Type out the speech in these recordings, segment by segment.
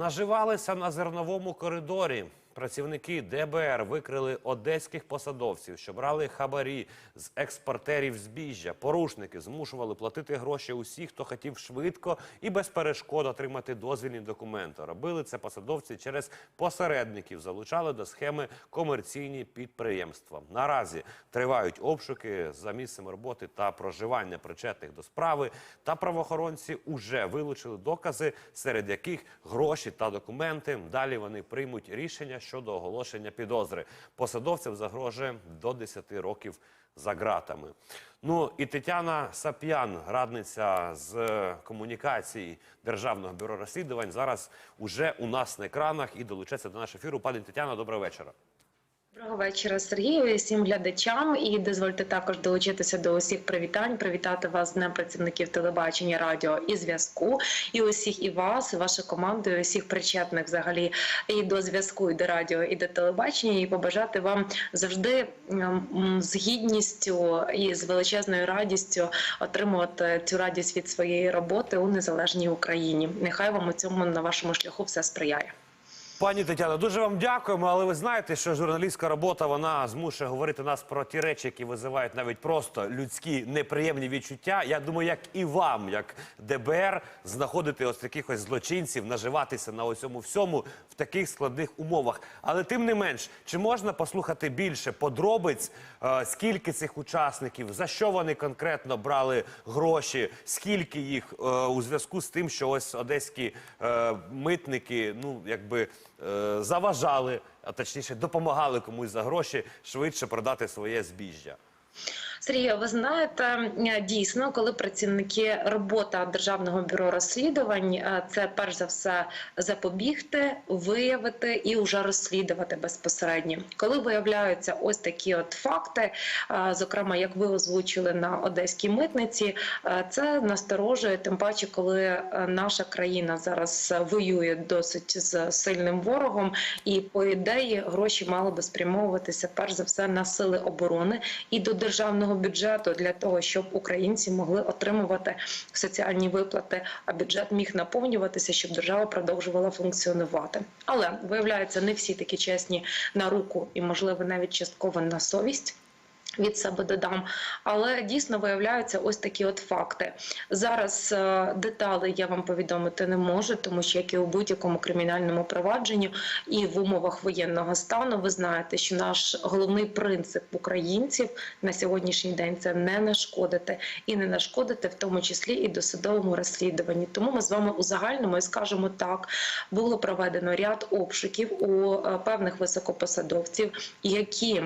Наживалися на зерновому коридорі. Працівники ДБР викрили одеських посадовців, що брали хабарі з експортерів збіжжя. Порушники змушували платити гроші усіх, хто хотів швидко і без перешкод отримати дозвільні документи. Робили це посадовці через посередників, залучали до схеми комерційні підприємства. Наразі тривають обшуки за місцем роботи та проживання причетних до справи. Та правоохоронці уже вилучили докази, серед яких гроші та документи. Далі вони приймуть рішення щодо оголошення підозри. Посадовцям загрожує до 10 років за ґратами. Ну і Тетяна Сап'ян, радниця з е, комунікації Державного бюро розслідувань, зараз уже у нас на екранах і долучається до нашого ефіру. Пані Тетяна, доброго вечора. Доброго вечора, Сергію, і всім глядачам. І дозвольте також долучитися до усіх привітань, привітати вас з Днем працівників телебачення, радіо і зв'язку, і усіх і вас, і вашу команду, і усіх причетних взагалі і до зв'язку, і до радіо, і до телебачення, і побажати вам завжди з гідністю і з величезною радістю отримувати цю радість від своєї роботи у незалежній Україні. Нехай вам у цьому на вашому шляху все сприяє. Пані Тетяно, дуже вам дякуємо. Але ви знаєте, що журналістська робота вона змушує говорити нас про ті речі, які визивають навіть просто людські неприємні відчуття. Я думаю, як і вам, як ДБР, знаходити ось таких ось злочинців, наживатися на цьому всьому в таких складних умовах. Але тим не менш, чи можна послухати більше подробиць, е, скільки цих учасників, за що вони конкретно брали гроші, скільки їх е, у зв'язку з тим, що ось одеські е, митники, ну якби заважали, а точніше допомагали комусь за гроші швидше продати своє збіжжя. Сергію, ви знаєте, е, дійсно, коли працівники робота державного бюро розслідувань, е, це перш за все запобігти, виявити і вже розслідувати безпосередньо. Коли виявляються ось такі от факти, е, зокрема, як ви озвучили на одеській митниці, це насторожує, тим паче, коли наша країна зараз воює досить з сильним ворогом, і по ідеї гроші мали би спрямовуватися перш за все на сили оборони і до державного бюджету для того, щоб українці могли отримувати соціальні виплати, а бюджет міг наповнюватися, щоб держава продовжувала функціонувати. Але виявляється, не всі такі чесні на руку і, можливо, навіть частково на совість. Від себе додам, але дійсно виявляються ось такі от факти. Зараз е, деталі я вам повідомити не можу, тому що як і у будь-якому кримінальному провадженню і в умовах воєнного стану, ви знаєте, що наш головний принцип українців на сьогоднішній день це не нашкодити і не нашкодити, в тому числі і досудовому розслідуванні. Тому ми з вами узагальнимо і скажемо так: було проведено ряд обшуків у е, певних високопосадовців, які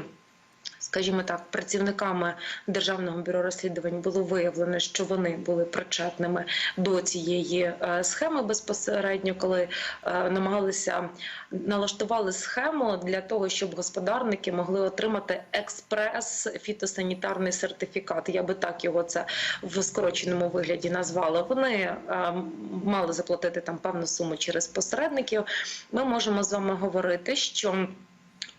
скажімо так, працівниками державного бюро розслідувань було виявлено, що вони були причетними до цієї е, схеми безпосередньо, коли е, намагалися налаштували схему для того, щоб господарники могли отримати експрес фітосанітарний сертифікат. Я би так його це в скороченому вигляді назвала. Вони е, мали заплатити там певну суму через посередників. Ми можемо з вами говорити, що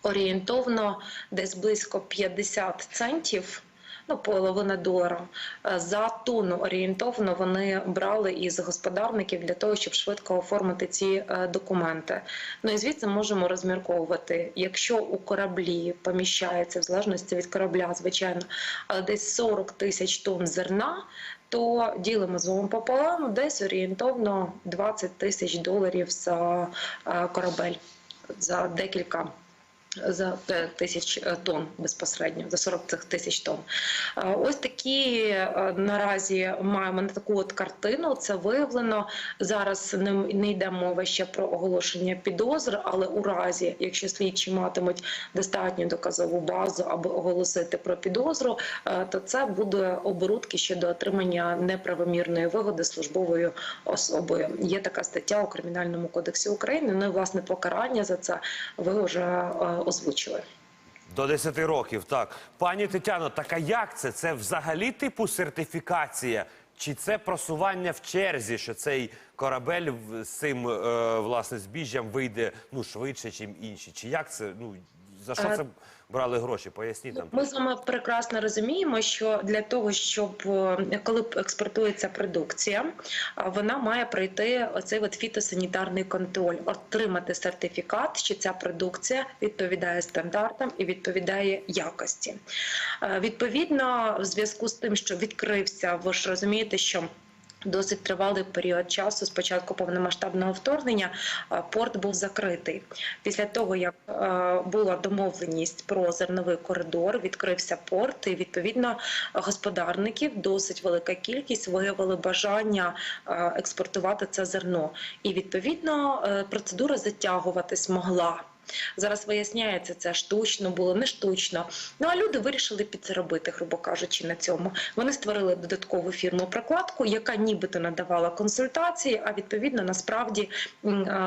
орієнтовно десь близько 50 центів. Ну, половина долара е, за тонну орієнтовно вони брали із господарників для того, щоб швидко оформити ці е, документи. Ну і звідси можемо розмірковувати, якщо у кораблі поміщається в залежності від корабля, звичайно, десь 40 тисяч тонн зерна, то ділимо з вами пополам, десь орієнтовно 20 тисяч доларів за е, корабель за декілька. За е, тисяч е, тонн безпосередньо за 40 цих тисяч тонн. Ось такі е, наразі маємо на таку от картину. Це виявлено зараз. Не, не йде мова ще про оголошення підозр, але у разі, якщо слідчі матимуть достатню доказову базу, аби оголосити про підозру, то це буде оборудки щодо отримання неправомірної вигоди службовою особою. Є така стаття у кримінальному кодексі України. Ну і власне покарання за це ви вже озвучили. До 10 років, так. Пані Тетяно, так а як це? Це взагалі типу сертифікація? Чи це просування в черзі, що цей корабель з цим е, власне збіжжям вийде ну швидше, ніж інші? Чи як це? Ну За що Е, це брали гроші? Поясніть нам. Ми з вами прекрасно розуміємо, що для того, щоб е, коли експортується продукція, вона має пройти оцей от фітосанітарний контроль, отримати сертифікат, що ця продукція відповідає стандартам і відповідає якості. Е, Відповідно, в зв'язку з тим, що відкрився, ви ж розумієте, що Досить тривалий період часу. Спочатку повномасштабного вторгнення порт був закритий. Після того, як була домовленість про зерновий коридор, відкрився порт, і відповідно господарників досить велика кількість виявили бажання експортувати це зерно. І відповідно е, процедура затягуватись могла. Зараз виясняється, це штучно було, не штучно. Ну а люди вирішили підзаробити, грубо кажучи, на цьому. Вони створили додаткову фірму прокладку, яка нібито надавала консультації, а відповідно насправді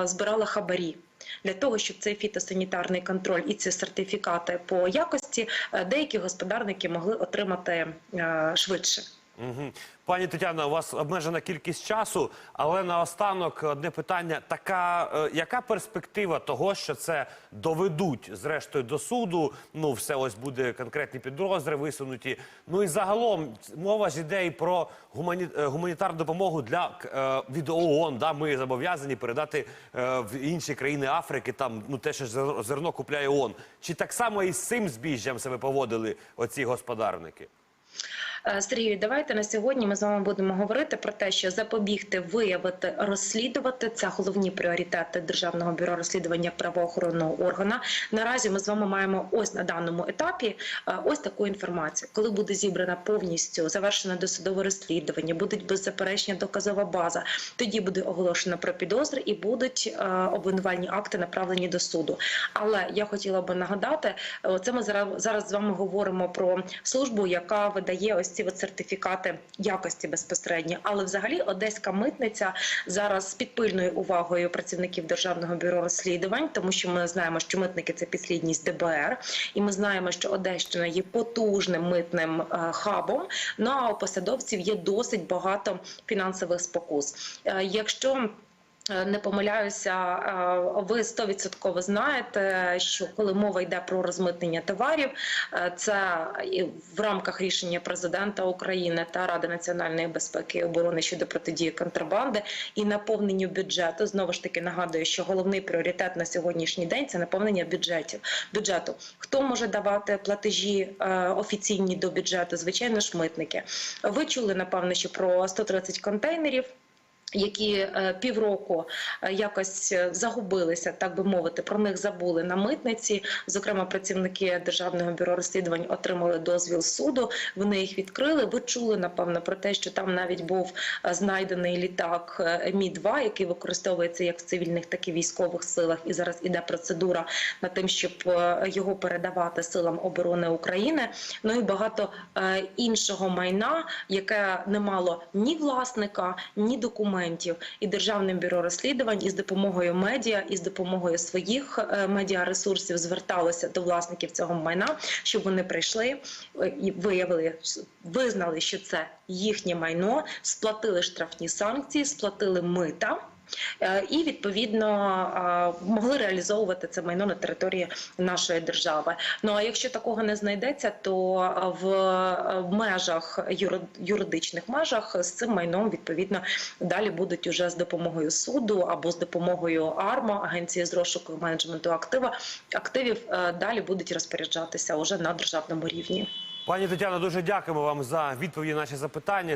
збирала хабарі. Для того щоб цей фітосанітарний контроль і ці сертифікати по якості е, деякі господарники могли отримати е, швидше. Угу. Пані Тетяно, у вас обмежена кількість часу, але наостанок одне питання: така е, яка перспектива того, що це доведуть зрештою до суду? Ну, все ось буде конкретні підозри висунуті. Ну і загалом мова ж іде про гумані... е, гуманітарну допомогу для е, від ООН. Да, ми зобов'язані передати е, в інші країни Африки. Там ну те, що зерно купляє ООН. Чи так само і з цим збіжжям себе поводили оці господарники? Е, Сергію, давайте на сьогодні ми з вами будемо говорити про те, що запобігти, виявити, розслідувати це головні пріоритети Державного бюро розслідування правоохоронного органа. Наразі ми з вами маємо ось на даному етапі е, ось таку інформацію. Коли буде зібрана повністю завершено досудове розслідування, буде беззаперечна доказова база. Тоді буде оголошено про підозри і будуть е, обвинувальні акти направлені до суду. Але я хотіла би нагадати, це ми зараз з вами говоримо про службу, яка видає ось ці от сертифікати якості безпосередньо. Але взагалі одеська митниця зараз під пильною увагою працівників державного бюро розслідувань, тому що ми знаємо, що митники це підслідність ДБР, і ми знаємо, що Одещина є потужним митним е, хабом. Ну а у посадовців є досить багато фінансових спокус. Е, Якщо Не помиляюся, е, ви 100% знаєте, що коли мова йде про розмитнення товарів, е, це в рамках рішення президента України та Ради національної безпеки і оборони щодо протидії контрабанди і наповненню бюджету. Знову ж таки нагадую, що головний пріоритет на сьогоднішній день це наповнення бюджетів. Бюджету хто може давати платежі е, офіційні до бюджету? Звичайно ж, митники. Ви чули напевно, що про 130 контейнерів які е, півроку е, якось е, загубилися, так би мовити, про них забули на митниці. Зокрема, працівники державного бюро розслідувань отримали дозвіл суду. Вони їх відкрили. Ви чули напевно про те, що там навіть був знайдений літак Мі 2 який використовується як в цивільних, так і військових силах. І зараз іде процедура над тим, щоб його передавати силам оборони України. Ну і багато іншого майна, яке не мало ні власника, ні документів. І державним бюро розслідувань із допомогою медіа, і з допомогою своїх е, медіаресурсів зверталося до власників цього майна, щоб вони прийшли е, і виявили, визнали, що це їхнє майно, сплатили штрафні санкції, сплатили мита. Е, І відповідно е, могли реалізовувати це майно на території нашої держави. Ну а якщо такого не знайдеться, то е, в межах юридичних межах з цим майном відповідно далі будуть уже з допомогою суду або з допомогою АРМА, агенції з розшуку менеджменту актива активів далі будуть розпоряджатися уже на державному рівні. Пані Тетяно, дуже дякуємо вам за відповіді на наші запитання.